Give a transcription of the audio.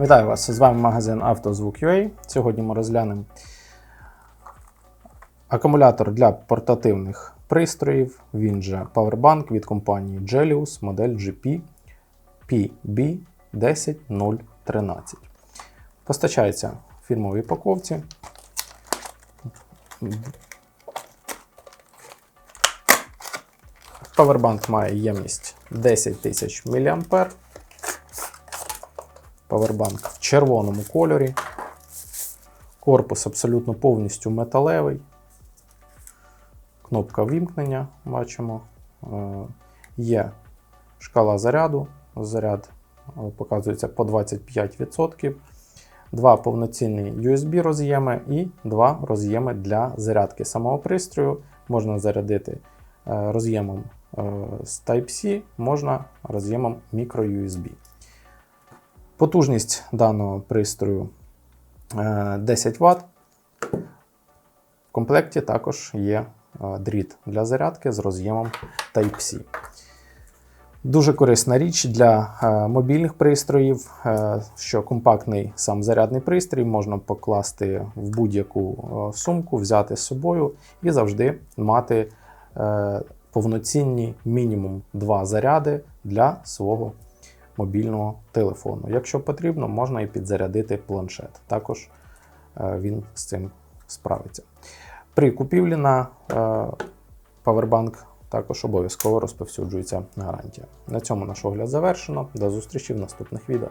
Вітаю вас! З вами магазин «Автозвук.UA». Сьогодні ми розглянемо акумулятор для портативних пристроїв. Він же Powerbank від компанії Gelius модель GP PB10013. Постачається в фірмовій упаковці. Powerbank має ємність 10 тисяч мА. Powerbank в червоному кольорі. Корпус абсолютно повністю металевий. Кнопка вімкнення бачимо. Е, Є шкала заряду. Заряд е, показується по 25%. Два повноцінні USB роз'єми і два роз'єми для зарядки самого пристрою. Можна зарядити е, роз'ємом з Type-C, можна роз'ємом microUSB. Потужність даного пристрою е, 10 Вт. В комплекті також є е, дріт для зарядки з роз'ємом Type-C. Дуже корисна річ для е, мобільних пристроїв, е, що компактний сам зарядний пристрій можна покласти в будь-яку е, сумку, взяти з собою і завжди мати е, повноцінні мінімум 2 заряди для свого мобільного телефону. Якщо потрібно, можна і підзарядити планшет. Також е, він з цим справиться. При купівлі на е, Powerbank також обов'язково розповсюджується гарантія. На цьому наш огляд завершено. До зустрічі в наступних відео.